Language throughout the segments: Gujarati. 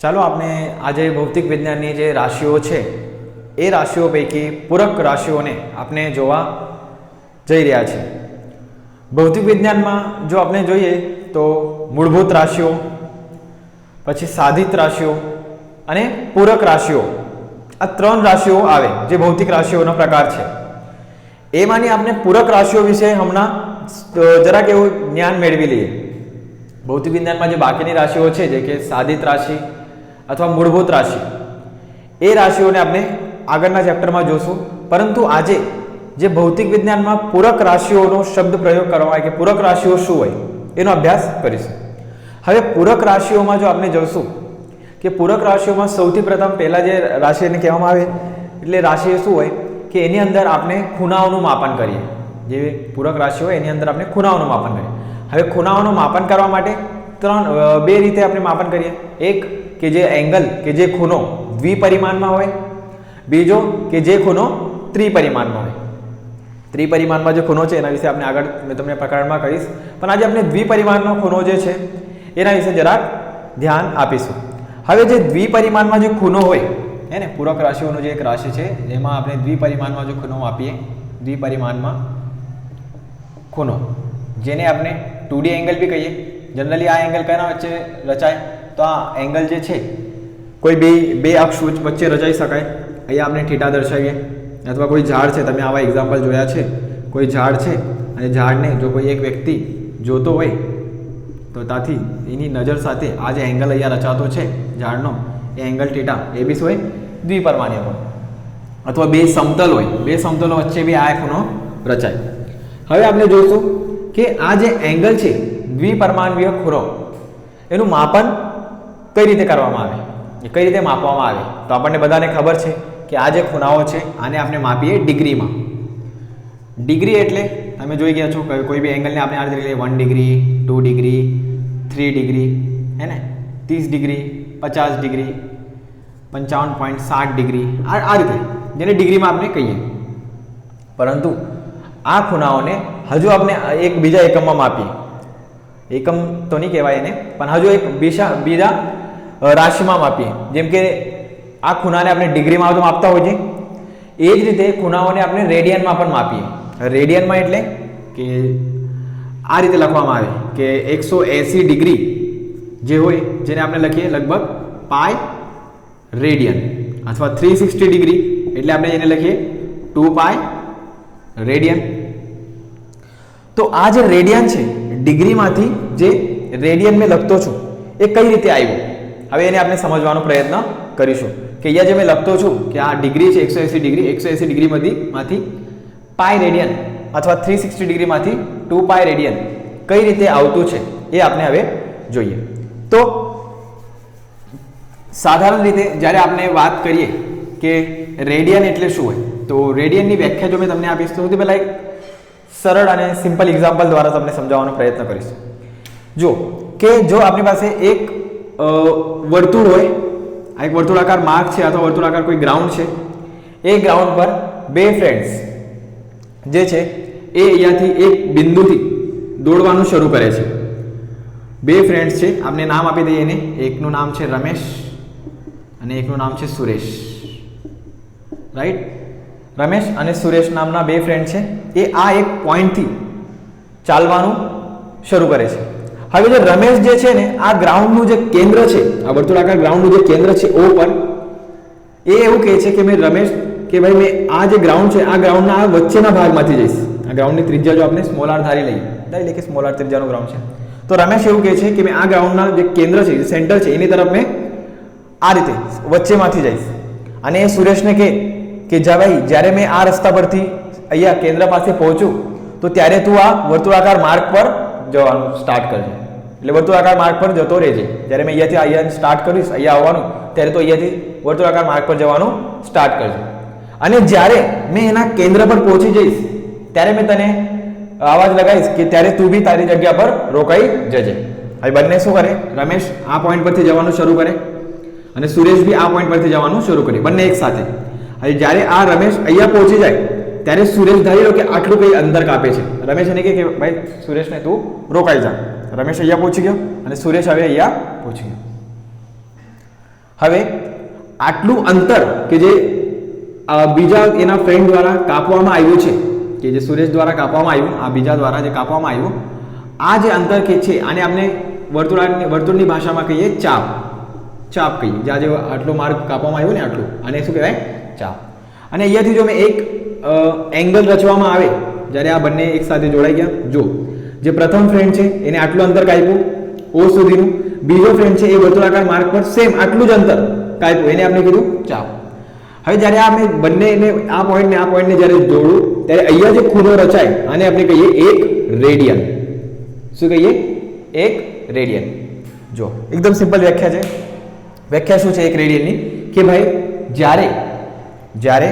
ચાલો આપણે આજે ભૌતિક વિજ્ઞાનની જે રાશિઓ છે, એ રાશિઓ પૈકી પૂરક રાશિઓને આપણે જોવા જઈ રહ્યા છીએ. ભૌતિક વિજ્ઞાનમાં જો આપણે જોઈએ તો મૂળભૂત રાશિઓ, પછી સાધિત રાશિઓ અને પૂરક રાશિઓ. આ ત્રણ રાશિઓ આવે જે ભૌતિક રાશિઓનો પ્રકાર છે. એમાંની આપણે પૂરક રાશિઓ વિશે હમણાં જરાક એવું જ્ઞાન મેળવી લઈએ. ભૌતિક વિજ્ઞાનમાં જે બાકીની રાશિઓ છે, જે કે સાધિત રાશિ અથવા મૂળભૂત રાશિ. એ રાશિઓને આપણે આગળના ચેપ્ટરમાં જોશું. પરંતુ આજે જે ભૌતિક વિજ્ઞાનમાં પૂરક રાશિઓનો શબ્દ પ્રયોગ કરવામાં આવે કે પૂરક રાશિઓ શું હોય, એનો અભ્યાસ કરીશું. હવે પૂરક રાશિઓમાં જો આપણે જોશું કે પૂરક રાશિઓમાં સૌથી પ્રથમ પહેલાં જે રાશિ એને કહેવામાં આવે, એટલે રાશિ શું હોય કે એની અંદર આપણે ખૂણાઓનું માપન કરીએ. જે પૂરક રાશિ હોય એની અંદર આપણે ખૂણાઓનું માપન કરીએ. હવે ખૂણાઓનું માપન કરવા માટે ત્રણ બે રીતે આપણે માપન કરીએ. એક કે જે એંગલ, કે જે ખૂણો દ્વિપરિમાણમાં હોય. બીજો, કે જે ખૂણો ત્રિપરિમાણમાં હોય. ત્રિપરિમાણમાં જે ખૂણો છે, એના વિશે આપણે આગળ મેં તમને પ્રકરણમાં કહીશ. પણ આજે આપણે દ્વિપરિમાણનો ખૂણો જે છે, એના વિશે જરાક ધ્યાન આપીશું. હવે જે દ્વિપરિમાણમાં જે ખૂણો હોય, હે ને, પૂરક રાશિઓનો જે એક રાશિ છે, એમાં આપણે દ્વિપરિમાણમાં જો ખૂણો આપીએ દ્વિપરિમાણમાં ખૂણો, જેને આપણે ટુ એંગલ બી કહીએ. જનરલી આ એંગલ કયા વચ્ચે રચાય? તો આ એંગલ જે છે, કોઈ બે બે અક્ષ વચ- વચ્ચે રચાઈ શકાય. અહીંયા આપણે થીટા દર્શાવીએ. અથવા કોઈ ઝાડ છે, તમે આવા એક્ઝામ્પલ જોયા છે. કોઈ ઝાડ છે, અને ઝાડને જો કોઈ એક વ્યક્તિ જોતો હોય, તો ત્યાંથી એની નજર સાથે આ જે એંગલ અહીંયા રચાતો છે, ઝાડનો, એ એંગલ થીટા એ બી હોય, દ્વિપરમાણીય હોય. અથવા બે સમતલ હોય. બે સમતલો વચ્ચે બી આ ખૂણો રચાય. હવે આપણે જોઈશું કે આ જે એંગલ છે, દ્વિપરમાણવીય ખૂણો, એનું માપન કઈ રીતે કરવામાં આવે? એ કઈ રીતે માપવામાં આવે? તો આપણને બધાને ખબર છે કે આ જે ખૂણાઓ છે, આને આપણે માપીએ ડિગ્રીમાં. ડિગ્રી એટલે તમે જોઈ ગયા છો કોઈ- બી એંગલને આપણે આ રીતે લઈએ. One degree two degree three degree હે ને? ત્રીસ ડિગ્રી પચાસ ડિગ્રી પંચાવન પોઈન્ટ સાઠ ડિગ્રી આ આ રીતે, જેને ડિગ્રીમાં આપણે કહીએ. પરંતુ આ ખૂણાઓને હજુ આપણે એક બીજા એકમમાં માપીએ. એકમ તો નહીં કહેવાય એને, પણ હજુ એક બીજા બીજા રાશિમાં માપીએ. જેમ કે આ ખૂણાને આપણે ડિગ્રીમાં તો માપતા હોઈએ. એ જ રીતે ખૂણાઓને આપણે રેડિયનમાં પણ માપીએ. રેડિયનમાં એટલે કે આ રીતે લખવામાં આવે કે એકસો એંસી ડિગ્રી જે હોય જેને આપણે લખીએ લગભગ પાય રેડિયન અથવા થ્રી સિક્સટી ડિગ્રી એટલે આપણે એને લખીએ ટુ પાય રેડિયન. તો આ જે રેડિયન છે, ડિગ્રીમાંથી જે રેડિયન મેં લખતો છું, એ કઈ રીતે આવ્યું? હવે એને આપણે સમજવાનો પ્રયત્ન કરીશું. કે અહીંયા જે મેં લખતો છું કે આ ડિગ્રી છે, એકસો એંસી ડિગ્રી, એકસો એંસી ડિગ્રીમાંથી માંથી પાય રેડિયન અથવા થ્રી સિક્સટી ડિગ્રીમાંથી ટુ પાય રેડિયન કઈ રીતે આવતું છે એ આપણે હવે જોઈએ. તો સાધારણ રીતે જ્યારે આપણે વાત કરીએ કે રેડિયન એટલે શું હોય, તો રેડિયનની વ્યાખ્યા જો મેં તમને આપીશ તો સૌથી પહેલાં એક સરળ અને સિમ્પલ એક્ઝામ્પલ દ્વારા તમને સમજાવવાનો પ્રયત્ન કરીશ. જો કે જો આપણી પાસે એક વર્તુળ હોય, આ એક વર્તુળાકાર માર્ગ છે અથવા વર્તુળાકાર કોઈ ગ્રાઉન્ડ છે. એ ગ્રાઉન્ડ પર બે ફ્રેન્ડ્સ જે છે, એ અહીંયાથી એક બિંદુથી દોડવાનું શરૂ કરે છે. બે ફ્રેન્ડ્સ છે આપણે નામ આપી દઈએ એને. એકનું નામ છે રમેશ અને એકનું નામ છે સુરેશ. રાઈટ રમેશ અને સુરેશ નામના બે ફ્રેન્ડ છે. એ આ એક પોઈન્ટથી ચાલવાનું શરૂ કરે છે. હવે જે રમેશ જે છે ને, આ ગ્રાઉન્ડનું જે કેન્દ્ર છે, આ વર્તુળાકાર ગ્રાઉન્ડનું જે કેન્દ્ર છે ઓ પર એ એવું કહે છે કે મેં રમેશ, કે ભાઈ મેં આ જે ગ્રાઉન્ડ છે, આ ગ્રાઉન્ડના આ વચ્ચેના ભાગમાંથી જઈશ. આ ગ્રાઉન્ડની ત્રિજ્યા જો આપણે સ્મોલ આર ધારી લઈએ ધારી લઈએ કે સ્મોલ આર ત્રિજ્યાનું ગ્રાઉન્ડ છે. તો રમેશ એવું કહે છે કે મેં આ ગ્રાઉન્ડના જે કેન્દ્ર છે સેન્ટર છે, એની તરફ મેં આ રીતે વચ્ચેમાંથી જઈશ. અને એ સુરેશને કહે કે જા ભાઈ, જ્યારે મેં આ રસ્તા પરથી અહીંયા કેન્દ્ર પાસે પહોંચું તો ત્યારે તું આ વર્તુળાકાર માર્ગ પર જવાનું સ્ટાર્ટ કરજે. એટલે વર્તુળાકાર માર્ગ પર જતો રહેજે. જ્યારે મેં અહીંયાથી અહીંયા સ્ટાર્ટ કરીશ, અહીંયા આવવાનું, ત્યારે તો અહીંયાથી વર્તુળાકાર માર્ગ પર જવાનું સ્ટાર્ટ કરજે. અને જ્યારે મેં એના કેન્દ્ર પર પહોંચી જઈશ, ત્યારે મેં તને આવાજ લગાવીશ કે ત્યારે તું બી તારી જગ્યા પર રોકાઈ જજે. હવે બંને શું કરે? રમેશ આ પોઈન્ટ પરથી જવાનું શરૂ કરે અને સુરેશ બી આ પોઈન્ટ પરથી જવાનું શરૂ કરે, બંને એક સાથે. હવે જ્યારે આ રમેશ અહીંયા પહોંચી જાય ત્યારે સુરેશ ધારી લો કે આટલું કંઈ અંદર કાપે છે. રમેશ એને કે, ભાઈ, સુરેશને તું રોકાઈ જા. રમેશ અહીંયા પહોંચી ગયો અને સુરેશ હવે અહીંયા પહોંચી ગયો. હવે આટલું અંતર કે જે બીજા એના ફ્રેન્ડ દ્વારા કાપવામાં આવ્યું છે, કે જે સુરેશ દ્વારા કાપવામાં આવ્યું, આ બીજા દ્વારા જે કાપવામાં આવ્યું, આ જે અંતર કે છે, આને આપણે વર્તુળાની, વર્તુળની ભાષામાં કહીએ ચાપ. ચાપ કહીએ. જ્યાં જે આટલો માર્ગ કાપવામાં આવ્યો ને આટલું, આને શું કહેવાય? ચાપ. અને અહીંયાથી જો મેં એક એંગલ રચવામાં આવે, જ્યારે આ બંને એક સાથે જોડાઈ ગયા જો જે પ્રથમ ફ્રેન્ડ છે, એને આટલું અંતર કાપ્યું ઓ સુધીનું. બીજો ફ્રેન્ડ છે, એ વર્તુળાકાર માર્ગ પર સેમ આટલું જ અંતર કાપ્યું. એને આપણે કીધું ચાપ. હવે જ્યારે આપણે બંનેને, આ પોઈન્ટને આ પોઈન્ટને જ્યારે જોડું, ત્યારે અહીંયા જે ખૂણો રચાય, આને આપણે કહીએ એક રેડિયન શું કહીએ? એક રેડિયન જો. એકદમ સિમ્પલ વ્યાખ્યા છે. વ્યાખ્યા શું છે એક રેડિયનની કે ભાઈ, જ્યારે જ્યારે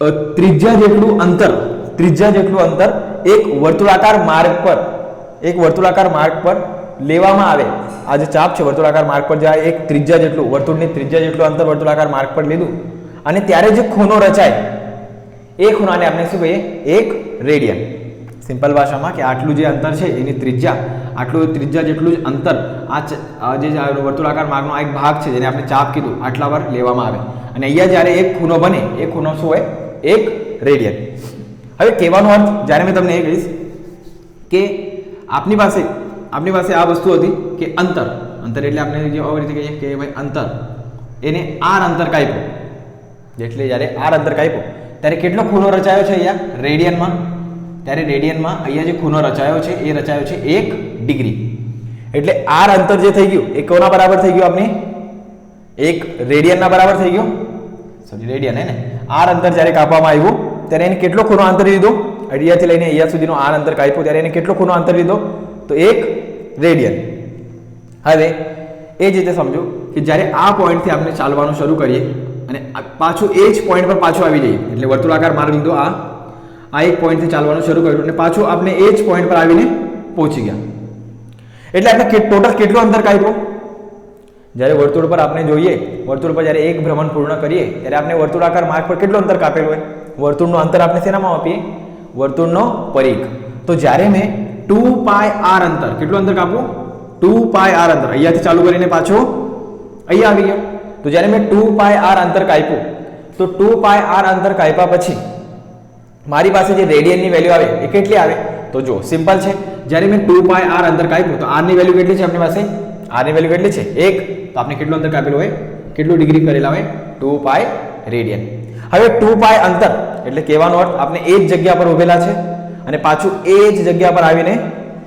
ત્રિજ્યા જેટલું અંતર ત્રિજ્યા જેટલું અંતર એક વર્તુળાકાર માર્ગ પર, એક વર્તુળાકાર માર્ગ પર લેવામાં આવે. આ જે ચાપ છે, વર્તુળાકાર માર્ગ પર જ્યાં એક ત્રિજ્યા જેટલું, વર્તુળની ત્રિજ્યા જેટલું અંતર વર્તુળાકાર માર્ગ પર લીધું. અને ત્યારે જે ખૂણો રચાય, એ ખૂણાને આપણે શું કહીએ? એક રેડિયન. સિમ્પલ ભાષામાં કે આટલું જે અંતર છે, એની ત્રિજ્યા, આટલું ત્રિજ્યા જેટલું જ અંતર, આ જે વર્તુળાકાર માર્ગનો એક ભાગ છે, જેને આપણે ચાપ કીધું, આટલા વાર લેવામાં આવે. અને અહીંયા જ્યારે એક ખૂણો બને, એ ખૂણો શું હોય? એક રેડિયન હવે કહેવાનો અર્થ, જ્યારે મેં તમને એ કહીશ કે આપની પાસે આપની પાસે આ વસ્તુ હતી કે અંતર. અંતર એટલે આપણે જે આવી રીતે કહીએ કે ભાઈ અંતર. એને આર અંતર કાપ્યું. એટલે જ્યારે આર અંતર કાપ્યો, ત્યારે કેટલો ખૂણો રચાયો છે અહીંયા? રેડિયનમાં ત્યારે રેડિયનમાં અહીંયા જે ખૂણો રચાયો છે, એ રચાયો છે એક ડિગ્રી. એટલે આર અંતર જે થઈ ગયું, એ કોના બરાબર થઈ ગયું આપણે એક રેડિયનના બરાબર થઈ ગયું. સોરી રેડિયન હે ને? આર અંતર જ્યારે કાપવામાં આવ્યું, ત્યારે એને કેટલો ખૂણો અંતર લીધો? અડિયાથી લઈને અહીંયા સુધીનો આર અંતર કાપ્યું, ત્યારે એને કેટલો ખૂણો અંતર લીધો? તો એક રેડિયન. હવે, એ જ રીતે સમજો કે જ્યારે આ પોઈન્ટથી આપણે ચાલવાનું શરૂ કરીએ, અને પાછું એ જ પોઈન્ટ પર પાછું આવી જઈએ. એટલે વર્તુળાકાર માર્ગ લીધો આ. આ એક પોઈન્ટથી ચાલવાનું શરૂ કર્યું, અને પાછું આપણે એ જ પોઈન્ટ પર આવીને પહોંચી ગયા. એટલે આપણે ટોટલ કેટલું અંતર કાપ્યું? જ્યારે વર્તુળ પર આપણે જોઈએ વર્તુળ પર જ્યારે એક ભ્રમણ પૂર્ણ કરીએ, ત્યારે આપણે વર્તુળાકાર માર્ગ પર કેટલું અંતર કાપેલું હોય? વર્તુળનું અંતર આપણે શેનામાં આપીએ? વર્તુળનો પરિઘ. તો જ્યારે મેં ટુ પાય આર અંતર, કેટલું અંતર કાપું? ટુ પાય આર અંતર. અહીંયાથી ચાલુ કરીને પાછો અહીંયા આવી ગયો. તો જ્યારે મેં ટુ પાય આર અંતર કાપ્યું, તો ટુ પાય આર અંતર કાપ્યા પછી મારી પાસે જે રેડિયનની વેલ્યુ આવે, એ કેટલી આવે? તો જો સિમ્પલ છે. જ્યારે મેં ટુ પાય આર અંતર કાપ્યું, તો આરની વેલ્યુ કેટલી છે આપણી પાસે? આરની વેલ્યુ કેટલી છે? એક. તો આપણે કેટલું અંતર કાપેલું હોય? કેટલું ડિગ્રી કરેલા હોય? ટુ પાય રેડિયન હવે ટુ પાય અંતર, એટલે કહેવાનો અર્થ આપણે એ જ જગ્યા પર ઉભેલા છે અને પાછું એ જ જગ્યા પર આવીને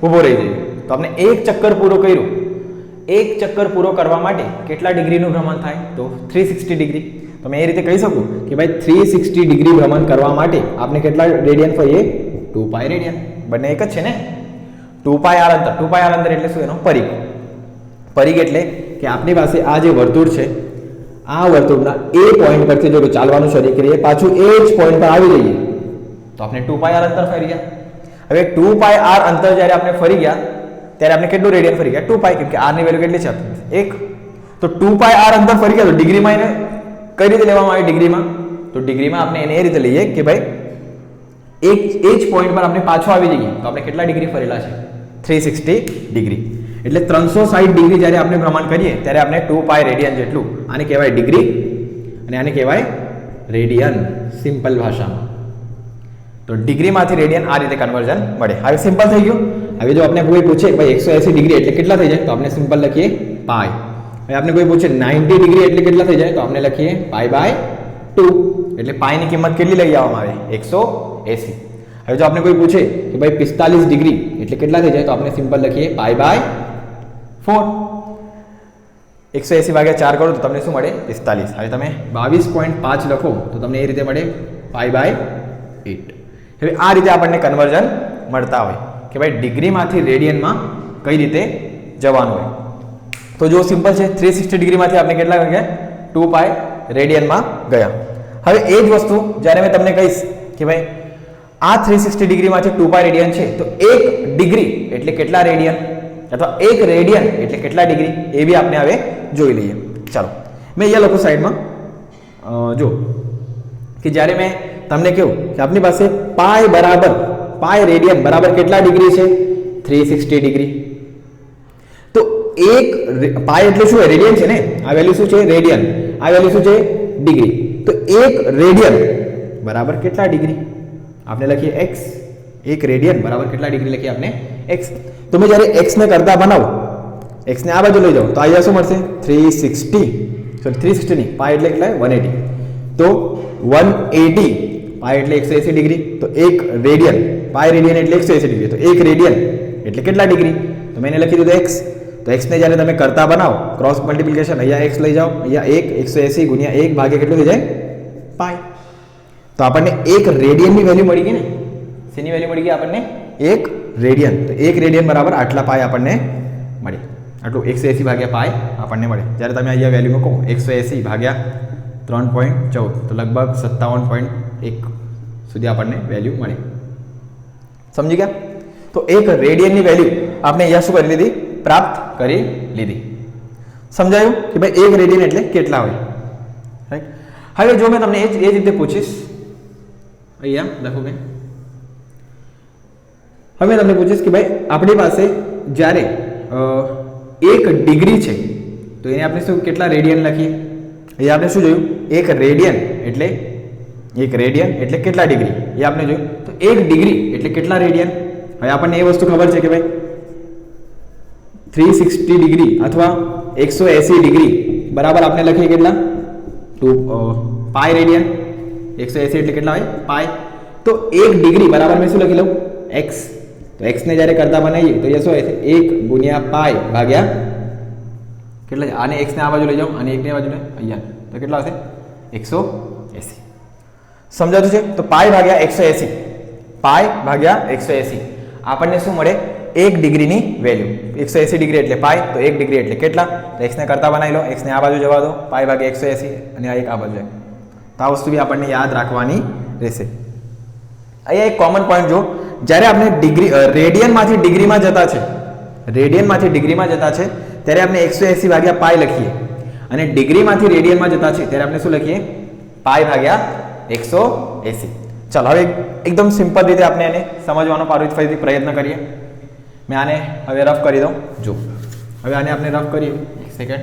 ઊભો રહી જઈએ તો આપણે એક ચક્કર પૂરો કર્યું. એક ચક્કર પૂરો કરવા માટે કેટલા ડિગ્રીનું ભ્રમણ થાય? તો થ્રી સિક્સટી ડિગ્રી તો મેં એ રીતે કહી શકું કે ભાઈ થ્રી સિક્સટી ડિગ્રી ભ્રમણ કરવા માટે આપણે કેટલા રેડિયન ફરીએ ટુ પાય રેડિયન બંને એક જ છે ને? ટુ પાય આર અંતર. ટુ પાય આર અંતર એટલે શું? એનો પરિઘ. પરિઘ એટલે કે આપણી પાસે આ જે વર્તુળ છે આ વર્તુળના એ પોઈન્ટ પરથી જો ચાલવાનું શરૂ કરીએ. પાછું એ જ પોઈન્ટ પર આવી જઈએ. તો આપણે ટુ પાય આર અંતર ફરી ગયા. હવે ટુ પાય આર અંતર જ્યારે આપણે ફરી ગયા, ત્યારે આપણે કેટલું રેડિયન ફરી ગયા? ટુ પાય કેમ કે આરની વેલ્યુ કેટલી છે? એક. તો ટુ પાય આર અંતર ફરી ગયા. તો ડિગ્રીમાં એને કઈ રીતે લેવામાં આવે ડિગ્રીમાં તો ડિગ્રીમાં આપણે એને એ રીતે લઈએ કે ભાઈ, એક એ જ પોઈન્ટ પર આપણે પાછો આવી જઈએ. તો આપણે કેટલા ડિગ્રી ફરેલા છે? થ્રી સિક્સટી ડિગ્રી એટલે ત્રણસો સાઠ ડિગ્રી જ્યારે આપણે ભ્રમણ કરીએ, ત્યારે આપણે ટુ પાય રેડિયન જેટલું, આને કહેવાય ડિગ્રી અને આને કહેવાય રેડિયન, સિમ્પલ ભાષામાં. તો ડિગ્રીમાંથી રેડિયન આ રીતે કન્વર્ઝન મળે. હવે સિમ્પલ થઈ ગયું. હવે જો આપણે કોઈ પૂછે, ભાઈ, એકસો એસી ડિગ્રી એટલે કેટલા થઈ જાય? તો આપણે સિમ્પલ લખીએ પાય હવે આપણે કોઈ પૂછે, નાઇન્ટી ડિગ્રી એટલે કેટલા થઈ જાય? તો આપણે લખીએ પાય બાય ટુ. એટલે પાયની કિંમત કેટલી લઈ આવવામાં આવે? એકસો એસી. હવે જો આપણે કોઈ પૂછે કે ભાઈ, પિસ્તાલીસ ડિગ્રી એટલે કેટલા થઈ જાય? તો આપણે સિમ્પલ લખીએ પાય બાય ફોર. એકસો એસી વાગ્યા ચાર કરો તો તમને શું મળે? પિસ્તાલીસ. હવે તમે બાવીસ પોઈન્ટ પાંચ લખો તો તમને એ રીતે મળે ફાઈવ બાય એટ હવે આ રીતે આપણને કન્વર્ઝન મળતા હોય કે ભાઈ ડિગ્રીમાંથી રેડિયનમાં કઈ રીતે જવાનું હોય. તો જો સિમ્પલ છે. થ્રી સિક્સટી ડિગ્રીમાંથી આપણે કેટલા ગયા? ટુ પાય રેડિયનમાં ગયા. હવે એ જ વસ્તુ જ્યારે મેં તમને કહીશ કે ભાઈ આ થ્રી સિક્સટી ડિગ્રીમાંથી ટુ પાય રેડિયન છે, તો એક ડિગ્રી એટલે કેટલા રેડિયન? અથવા એક રેડિયન એટલે કેટલા ડિગ્રી એ બી આપણે હવે જોઈ લઈએ. ચાલો મેં અહીંયા લખું સાઈડમાં અ, જો કે જ્યારે મેં તમને કહ્યું કે આપની પાસે પાય બરાબર પાય રેડિયન બરાબર કેટલા ડિગ્રી છે? થ્રી સિક્સટી ડિગ્રી તો એક પાય એટલે શું રેડિયન છે ને? આ વેલ્યુ શું છે? રેડિયન આ વેલ્યુ શું છે? ડિગ્રી તો એક રેડિયન બરાબર કેટલા ડિગ્રી આપણે લખીએ x. એક રેડિયન બરાબર કેટલા ડિગ્રી લખીએ આપણે x. તો મેં જ્યારે x ને કરતા બનાવો, x ને આ બાજુ લઈ જાઓ તો અહીંયા શું મળશે? 360 સોરી 360 નહીં પાય એટલે કેટલા? 180 તો 180 પાય એટલે 180 ડિગ્રી તો એક રેડિયન પાય રેડિયન એટલે 180 ડિગ્રી તો એક રેડિયન એટલે કેટલા ડિગ્રી તો મેં એને લખી દીધું x. તો x ને જ્યારે તમે કરતા બનાવો ક્રોસ મલ્ટિપ્લિકેશન અહીંયા x લઈ જાઓ, અહીંયા 1 180 ગુણ્યા 1 ભાગ્યા કેટલું થઈ જાય? પાય તો આપણને એક રેડિયનની વેલ્યુ મળી ગઈ ને? શેની વેલ્યુ મળી ગઈ આપણને એક રેડિયન તો એક રેડિયન બરાબર આટલા પાય આપણને મળી આટલું એકસો એંસી ભાગ્યા પાય આપણને મળે જ્યારે તમે અહીંયા વેલ્યુ મૂકો એકસો એંસી ભાગ્યા ત્રણ પોઈન્ટ ચૌદ તો લગભગ સત્તાવન પોઈન્ટ એક સુધી આપણને વેલ્યુ મળે સમજી ગયા તો એક રેડિયનની વેલ્યુ આપણે અહીંયા શું કરી લીધી પ્રાપ્ત કરી લીધી સમજાયું કે ભાઈ એક રેડિયન એટલે કેટલા હોય રાઈટ હવે જો મેં તમને એ જ એ જ રીતે પૂછીશ અહીંયા લખો કે હવે તમને પૂછીશ કે ભાઈ, આપણી પાસે જ્યારે એક ડિગ્રી છે, તો એને આપણે શું, કેટલા રેડિયન લખીએ? એ આપણે શું જોયું? એક રેડિયન એટલે, એક રેડિયન એટલે કેટલા ડિગ્રી? એ આપણે જોયું. તો એક ડિગ્રી એટલે કેટલા રેડિયન? હવે આપણને એ વસ્તુ ખબર છે કે ભાઈ, થ્રી સિક્સટી ડિગ્રી અથવા એકસો એંસી ડિગ્રી, બરાબર આપણે લખીએ કેટલા? Two pi radian. એકસો એંસી એટલે કેટલા હોય? પાય તો એક ડિગ્રી, બરાબર મેં શું લખી લઉં? એક્સ. તો એક્સને જ્યારે કરતા બનાવીએ, તો એ શું હોય એક ગુણ્યા પાય ભાગ્યા કેટલા આને એક્સને આ બાજુ લઈ જાઓ અને એકને બાજુને અહીંયા. તો કેટલા હશે એકસો એંસી. સમજાતું છે? તો પાય ભાગ્યા એકસો એંસી. પાય ભાગ્યા એકસો એંસી. આપણને શું મળે? એક ડિગ્રીની વેલ્યુ. એકસો એંસી ડિગ્રી એટલે પાય, તો એક ડિગ્રી એટલે કેટલા? તો એક્સને કરતા બનાવી લો. એક્સને આ બાજુ જવા દો. પાય ભાગ્યા એકસો એંસી અને આ એક આ બાજુ. તો આ વસ્તુ બી આપણને યાદ રાખવાની રહેશે. અહીંયા એક કોમન પોઈન્ટ જો જ્યારે આપણે ડિગ્રી રેડિયનમાંથી ડિગ્રીમાં જતા છે, રેડિયનમાંથી ડિગ્રીમાં જતા છે, ત્યારે આપણે એકસો એંસી ભાગ્યા પાય લખીએ. અને ડિગ્રીમાંથી રેડિયનમાં જતા છે, ત્યારે આપણે શું લખીએ? પાય ભાગ્યા એકસો એંસી. ચાલો, હવે એકદમ સિમ્પલ રીતે આપણે એને સમજવાનો પારું ફરીથી પ્રયત્ન કરીએ. મેં આને હવે રફ કરી દઉં. જો, હવે આને આપણે રફ કરીએ. એક સેકન્ડ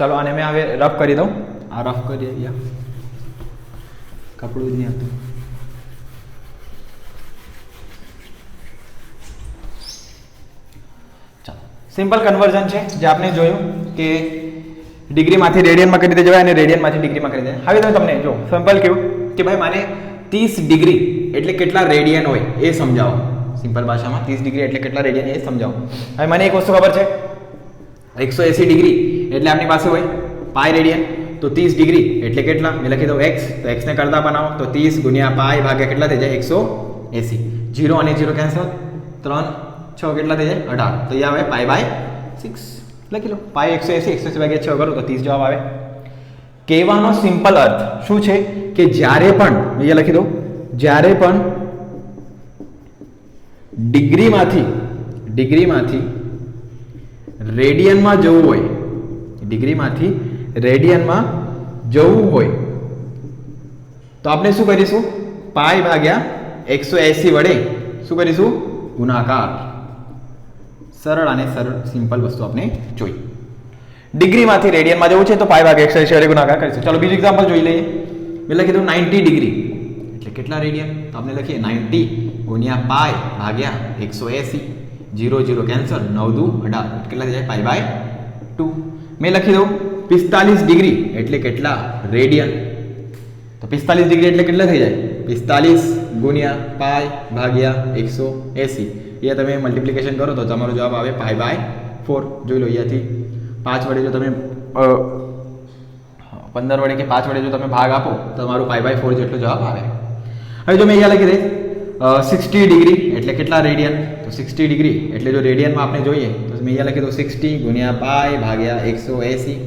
ચાલો આને મેં હવે રફ કરી દઉં. આ રફ કરીએ અહીંયા કપડું જ નહીં હતું. ચાલો. સિમ્પલ કન્વર્ઝન છે જે આપણે જોયું કે ડિગ્રીમાંથી રેડિયનમાં કરી જવાય અને રેડિયનમાંથી ડિગ્રીમાં કરી દે હવે તો તમને જો સિમ્પલ કેવું કે ભાઈ મારે ત્રીસ ડિગ્રી એટલે કેટલા રેડિયન હોય એ સમજાવો. સિમ્પલ ભાષામાં ત્રીસ ડિગ્રી એટલે કેટલા રેડિયન એ સમજાવો. હવે મને એક વસ્તુ ખબર છે એકસો એંસી ડિગ્રી. એટલે આપણી પાસે હોય પાય રેડિયન તો ત્રીસ ડિગ્રી. એટલે કેટલા? મેં લખી દઉં એક્સ તો એક્સને કરતા બનાવો. તો ત્રીસ ગુણ્યા પાય ભાગ્યા કેટલા થઈ જાય? એકસો એંસી. જીરો અને જીરો કેન્સલ ત્રણ, છ કેટલા થઈ જાય? અઢાર. તો એ આવે પાય બાય સિક્સ લખી લો. પાય એકસો એંસી એકસો એંસી ભાગ્યા છ કરો તો ત્રીસ જવાબ આવે. કહેવાનો સિમ્પલ અર્થ શું છે? કે જ્યારે પણ, અહીંયા લખી દઉં. જ્યારે પણ ડિગ્રીમાંથી ડિગ્રીમાંથી રેડિયનમાં જવું હોય. ડિગ્રીમાંથી રેડિયનમાં જવું હોય. તો આપણે શું કરીશું? પાય ભાગ્યા એકસો એંસી વડે શું કરીશું? ગુણાકાર. સરળ અને સરળ, સિમ્પલ વસ્તુ આપણે જોઈ. ડિગ્રીમાંથી રેડિયનમાં જવું છે તો પાય ભાગ્યા એકસો એસી વડે ગુણાકાર કરીશું. ચાલો બીજું એક્ઝામ્પલ જોઈ લઈએ. લખી દઉં નાઇન્ટી ડિગ્રી. એટલે કેટલા રેડિયન? તો આપણે લખીએ નાઇન્ટી ગુણ્યા પાય ભાગ્યા એકસો એંસી. જીરો જીરો કેન્સલ નવ દુ અઢાર કેટલા થઈ જાય પાઈ બાય ટુ મેં લખી દઉં પિસ્તાલીસ ડિગ્રી એટલે કેટલા રેડિયન તો પિસ્તાલીસ ડિગ્રી એટલે કેટલા થઈ જાય પિસ્તાલીસ ગુણ્યા પાય ભાગ્યા એકસો એંસી એ તમે મલ્ટિપ્લિકેશન કરો તો તમારો જવાબ આવે પાય બાય ફોર જોઈ લો અહીંયાથી પાંચ વડે જો તમે અ, પંદર વડે કે પાંચ વડે જો તમે ભાગ આપો તો તમારું પાય બાય ફોર જેટલો જવાબ આવે હવે જો મેં અહીંયા લખી દઈશ સિક્સટી ડિગ્રી એટલે કેટલા રેડિયન તો સિક્સટી ડિગ્રી એટલે જો રેડિયનમાં આપણે જોઈએ, તો મેં અહીંયા લખી દઉં સિક્સટી ગુણ્યા પાય ભાગ્યા એકસો એંસી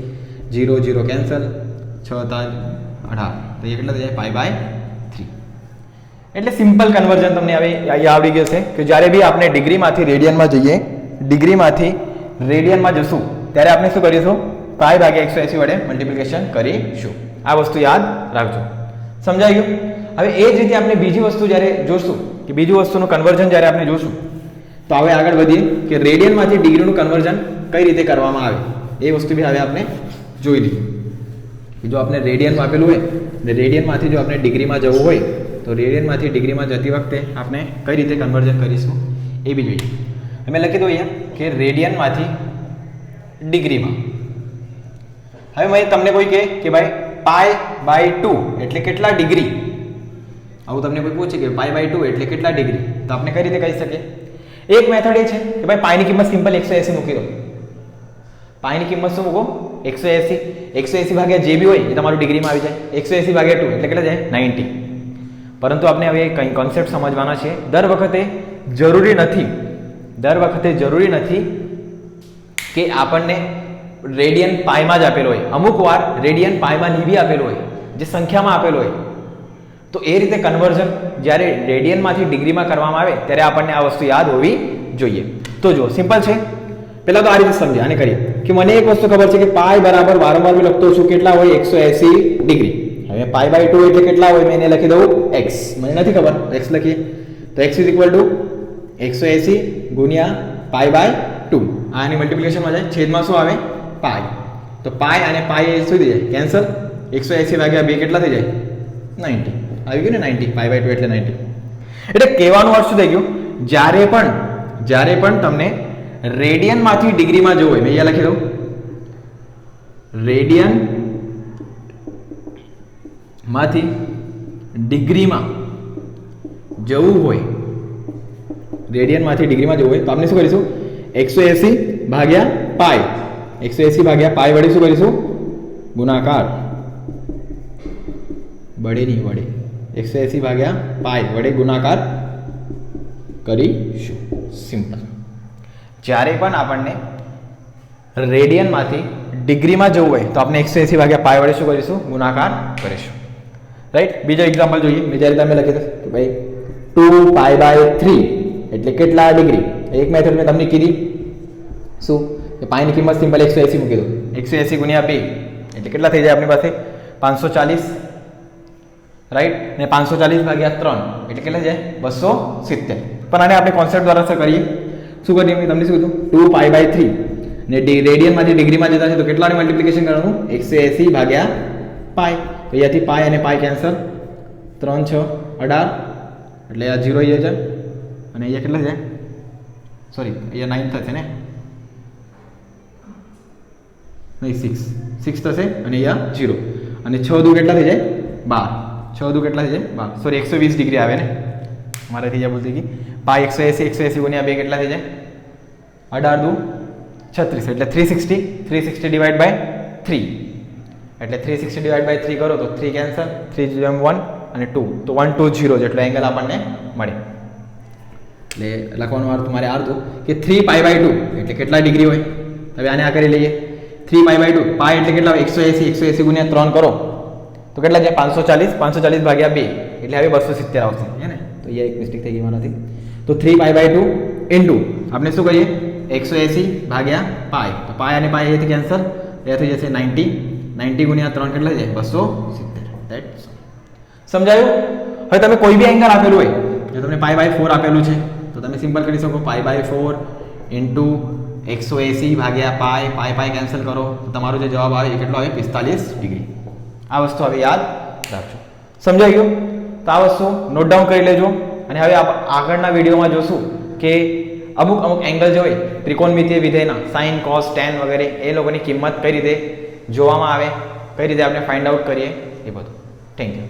જીરો જીરો કેન્સલ છ તાર અઢાર. તો એ કેટલા થઈ જાય? પાય બાય થ્રી એટલે સિમ્પલ કન્વર્ઝન તમને હવે અહીંયા આવડી ગયું છે કે જ્યારે બી આપણે ડિગ્રીમાંથી રેડિયનમાં જઈએ ડિગ્રીમાંથી રેડિયનમાં જશું, ત્યારે આપણે શું કરીશું? પાય ભાગ્યા એકસો એંસી વડે મલ્ટિપ્લિકેશન કરીશું. આ વસ્તુ યાદ રાખજો. સમજાઈ ગયું? હવે એ જ રીતે આપણે બીજી વસ્તુ જ્યારે જોશું કે બીજી વસ્તુનું કન્વર્ઝન જ્યારે આપણે જોશું, તો હવે આગળ વધીએ કે રેડિયનમાંથી ડિગ્રીનું કન્વર્ઝન કઈ રીતે કરવામાં આવે. એ વસ્તુ બી હવે આપણે જોઈ લીધી જો આપણે રેડિયનમાં આપેલું હોય ને રેડિયનમાંથી જો આપણે ડિગ્રીમાં જવું હોય, તો રેડિયનમાંથી ડિગ્રીમાં જતી વખતે આપણે કઈ રીતે કન્વર્ઝન કરીશું એ બી જોઈએ. અમે લખી દો અહીંયા કે રેડિયનમાંથી ડિગ્રીમાં. હવે મેં તમને કોઈ કહે કે ભાઈ પાય બાય ટુ એટલે કેટલા ડિગ્રી? આવું તમને કોઈ પૂછે કે પાય બાય ટુ એટલે કેટલા ડિગ્રી તો આપણે કઈ રીતે કહી શકીએ? એક મેથડ એ છે કે ભાઈ પાઈની કિંમત સિમ્પલ એકસો એસી મૂકી દો. પાઈની કિંમત શું મૂકો? એકસો એંસી. એકસો એસી ભાગ્યા જે બી હોય એ તમારું ડિગ્રીમાં આવી જાય. એકસો એસી ભાગ્યા ટુ એટલે કેટલા જાય? નાઇન્ટી પરંતુ આપણે હવે કંઈ કોન્સેપ્ટ સમજવાના છે. દર વખતે જરૂરી નથી, દર વખતે જરૂરી નથી કે આપણને રેડિયન પાયમાં જ આપેલો હોય. અમુક વાર રેડિયન પાયમાં લીવી આપેલો હોય, જે સંખ્યામાં આપેલો હોય. તો એ રીતે કન્વર્ઝન જ્યારે રેડિયનમાંથી ડિગ્રીમાં કરવામાં આવે, ત્યારે આપણને આ વસ્તુ યાદ હોવી જોઈએ. તો જો સિમ્પલ છે. પહેલાં તો આ રીતે સમજ્યા, આને કરીએ. કે મને એક વસ્તુ ખબર છે કે પાય બરાબર વારંવાર મેં લખતો છું કેટલા હોય? એકસો એસી ડિગ્રી હવે પાય બાય ટુ એટલે કેટલા હોય? મેં એને લખી દઉં એક્સ મને નથી ખબર. એક્સ લખીએ. તો એક્સ ઇઝ ઇક્વલ ટુ એકસો એસી ગુણ્યા પાય બાય ટુ. આની મલ્ટિપ્લિકેશનમાં જાય. છેદમાં શું આવે? પાય તો પાય અને પાય એ શું થઈ જાય? કેન્સલ એકસો એસી ભાગ્યા બે કેટલા થઈ જાય? નાઇન્ટી. આવી ગયું ને નાઇન્ટી પાય બાય ટુ એટલે નાઇન્ટી એટલે કહેવાનું અર્થ શું થઈ ગયું? જ્યારે પણ જ્યારે પણ તમને રેડિયનમાંથી ડિગ્રીમાં જવું હોય, મેં અહીંયા લખી દઉં. રેડિયનમાંથી ડિગ્રીમાં જવું હોય રેડિયનમાંથી ડિગ્રીમાં જવું હોય, તો આપણે શું કરીશું? એકસો એંસી ભાગ્યા પાય એકસો એંસી ભાગ્યા પાય વડે શું કરીશું? ગુણાકાર. વડે નહીં વડે. એકસો એંસી ભાગ્યા પાય વડે ગુણાકાર કરીશું. સિમ્પલ જ્યારે પણ આપણને રેડિયનમાંથી ડિગ્રીમાં જવું હોય તો આપણે એકસો એંસી ભાગ્યા પાય વડે શું કરીશું? ગુણાકાર કરીશું. રાઈટ બીજો એક્ઝામ્પલ જોઈએ. મેં જ્યારે તમે લખી કે ભાઈ ટુ પાય બાય થ્રી એટલે કેટલા ડિગ્રી? એક મેથડ મેં તમને કીધી. શું? કે પાયની કિંમત સિમ્પલ એકસો એંસી મૂકી દો. એકસો એંસી ગુણ્યા બે એટલે કેટલા થઈ જાય આપણી પાસે? પાંચસો ચાલીસ રાઈટ ને પાંચસો ચાલીસ ભાગ્યા ત્રણ, એટલે કેટલા જાય? બસો સિત્તેર. પણ આને આપણે કોન્સેપ્ટ દ્વારા શું કરીએ. શું કરીએ? મેં તમને શું કીધું? ટુ પાય બાય થ્રી ને રેડિયનમાંથી ડિગ્રીમાં જતા છે, તો કેટલાની મલ્ટિપ્લિકેશન કરવાનું? એકસો એંસી ભાગ્યા પાય તો અહીંયાથી પાય અને પાય કેન્સલ ત્રણ, છ, અઢાર. એટલે આ જીરો અહીંયા છે. અને અહીંયા કેટલા છે? સોરી અહીંયા નાઇન થશે ને? નહીં સિક્સ સિક્સ થશે અને અહીંયા જીરો અને છ દુ કેટલા થઈ જાય? બાર. છ દુ કેટલા થઈ જાય સોરી એકસો વીસ ડિગ્રી આવે ને? મારે થઈ જાય બોલતી ગઈ. પાય એકસો એંસી એકસો એંસી ગુણ્યા બે કેટલા થઈ જાય? અઢાર દુ છત્રીસ. એટલે three sixty three sixty divide by three એટલે three sixty divide by three કરો તો થ્રી કેન્સલ થ્રી જેમ વન અને ટુ તો વન ટુ જીરો જેટલો એંગલ આપણને મળે. એટલે લખવાનું અર્થ મારે આ કે થ્રી પાય બાય ટુ એટલે કેટલા ડિગ્રી હોય? હવે આને આ કરી લઈએ. Three pi by two pi એટલે કેટલા એકસો એસી એકસો એસી ગુણ્યા ત્રણ કરો. તો કેટલા છે પાંચસો ચાલીસ? પાંચસો ચાલીસ ભાગ્યા બે. એટલે હવે બસો સિત્તેર આવશે. હે ને? તો અહીંયા એક મિસ્ટેક થઈ ગઈ મારાથી. તો three pi by two into આપણે શું કહીએ? એકસો એંસી ભાગ્યા પાય તો પાય અને પાય અહીંયાથી કેન્સર એ થઈ જશે નાઇન્ટી નાઇન્ટી ગુણ્યા ત્રણ કેટલા છે બસો સિત્તેર. દેટ સમજાયું? હવે તમે કોઈ બી એંગલ આપેલું હોય, જો તમને પાય બાય ફોર આપેલું છે, તો તમે સિમ્પલ કરી શકો. પાય બાય ફોર ઇન્ટુ એકસો એંસી ભાગ્યા પાય પાય પાય કેન્સલ કરો. તો તમારો જે જવાબ આવે એ કેટલો આવે? પિસ્તાલીસ ડિગ્રી. આ વસ્તુ હવે યાદ રાખજો. સમજાઈ ગયું? તો આ વસ્તુ નોટ ડાઉન કરી લેજો. અને હવે આપ આગળના વિડીયોમાં જોશું કે અમુક અમુક એંગલ જે હોય ત્રિકોણમિતિય વિધેયના સાઇન કોસ ટેન વગેરે એ લોકોની કિંમત કઈ રીતે જોવામાં આવે કઈ રીતે આપણે ફાઇન્ડ આઉટ કરીએ એ બધું. Thank you